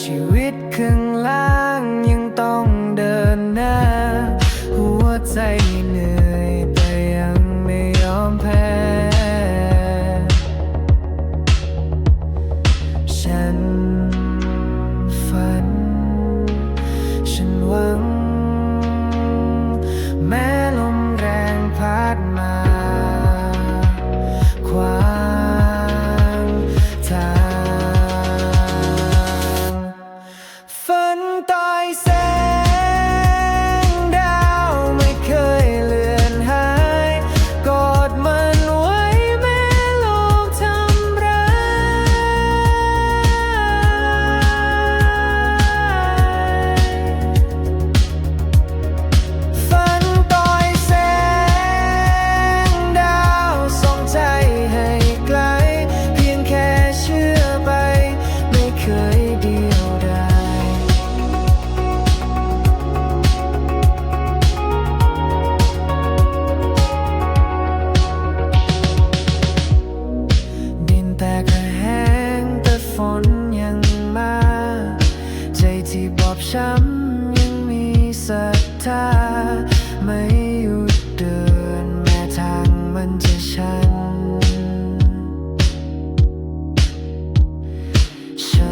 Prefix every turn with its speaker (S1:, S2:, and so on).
S1: ชีวิตข้างล่างยังต้องเดินหน้า หัวใจเหนื่อยแต่ยังไม่ยอมแพ้ ฉันฝัน ฉันหวัง แม้ลมแรงพัดมา แต่กระแหงแต่ฝนยังมา ใจที่บอบช้ำยังมีศรัทธาไม่หยุดเดินแม้ทางมันจะชันฉัน